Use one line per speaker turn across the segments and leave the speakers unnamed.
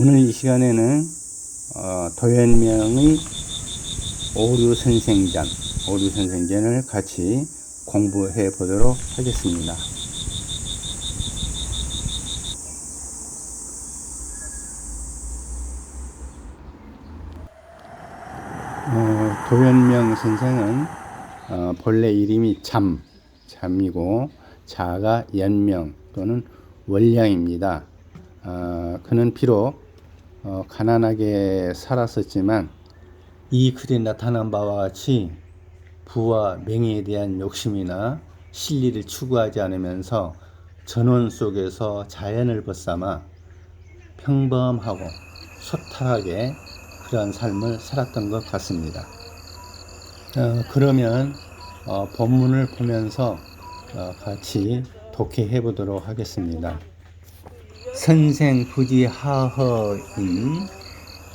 오늘 이 시간에는 어, 도현명의 오류선생전, 오류선생전을 같이 공부해 보도록 하겠습니다. 어, 도현명 선생은 어, 본래 이름이 참, 참이고 자가 연명 또는 원량입니다. 어, 그는 비록 어, 가난하게 살았었지만 이 글에 나타난 바와 같이 부와 명예에 대한 욕심이나 실리를 추구하지 않으면서 전원 속에서 자연을 벗삼아 평범하고 소탈하게 그러한 삶을 살았던 것 같습니다. 어, 그러면 어, 본문을 보면서 어, 같이 독해해 보도록 하겠습니다. 선생 부지 하허인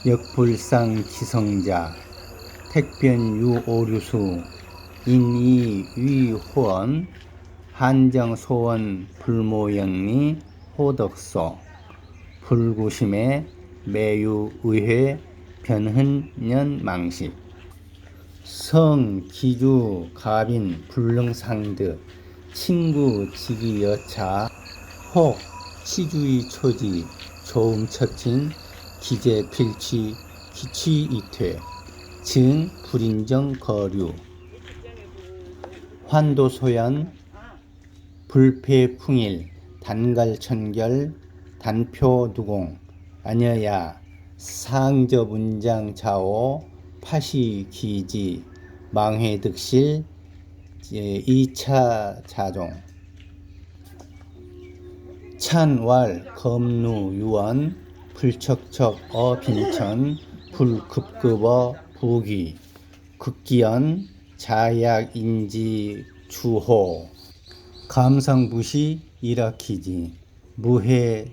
역불상 기성자 택변 유오류수 인이 위호원 한정 소원 불모영리 호덕소 불구심의 매유 의회 변흔년 망식 성 기주 가빈 불능상드 친구 지기 여차 혹 치주의 초지 조음 첩진 기재 필취 기취 이퇴 증 불인정 거류 환도소연 불패풍일 단갈천결 단표두공 아녀야 상저문장 자오 파시기지 망회득실 2차 자종 찬왈 검루 유원 불척척 어 빈천 불급급어 부기 극기연 자약 인지 주호. 감성부시 일으키지 무해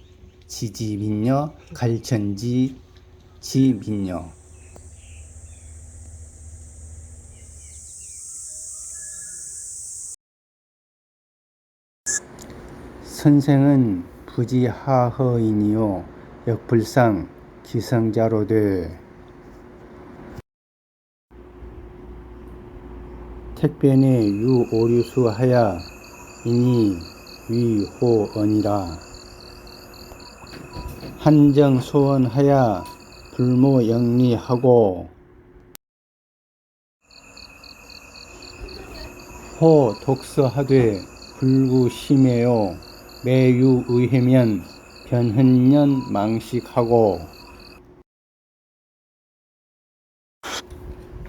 지지민녀 갈천지 지민녀 선생은 부지하허이니요 역불상 기성자로되 택변에 유오류수 하야 이니 위호언이라. 한정 소원하야 불모 영리하고. 호 독서하되 불구심해요 매유 의해면 변흔년 망식하고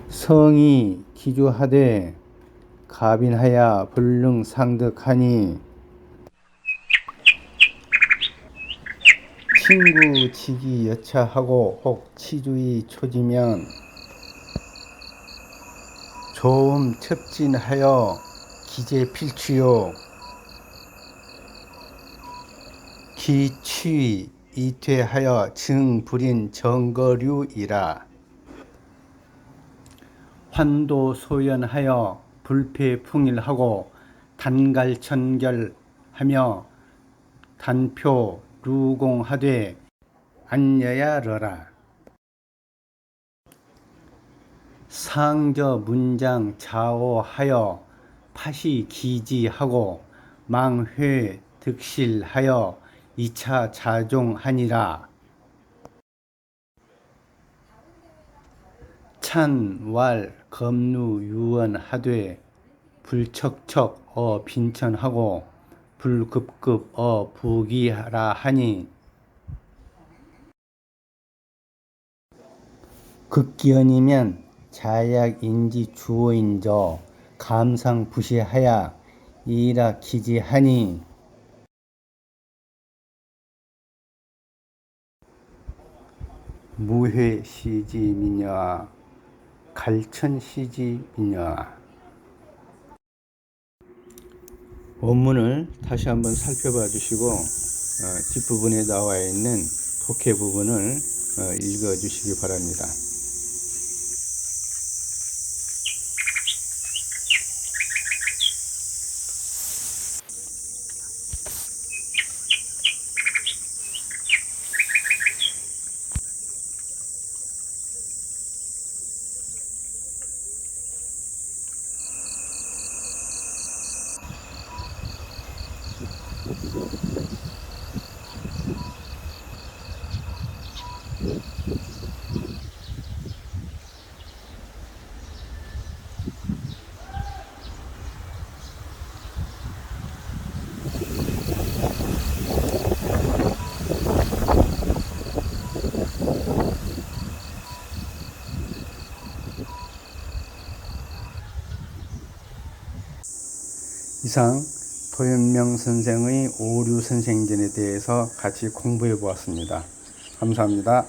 성이 기주하되 가빈하야 불능 상득하니 친구 지기 여차하고 혹 치주의 초지면 조음 첩진하여 기재 필취요 기취 이퇴하여 증불인 정거류이라. 환도 소연하여 불패풍일하고 단갈천결하며 단표 루공하되 안여야러라. 상저 문장 자오하여 파시 기지하고 망회 득실하여 이차 자종하니라. 찬 왈 검루 유언 하되 불척척 어 빈천하고 불급급 어 부기하라 하니. 극기언이면 자약인지 주어인저 감상 부시하야 이라 기지하니 무회 시지 미녀 갈천 시지 미녀 원문을 다시 한번 살펴봐 주시고 어, 뒷부분에 나와 있는 독해 부분을 어, 읽어 주시기 바랍니다. 이상 도현명 선생의 오류 선생전에 대해서 같이 공부해 보았습니다. 감사합니다.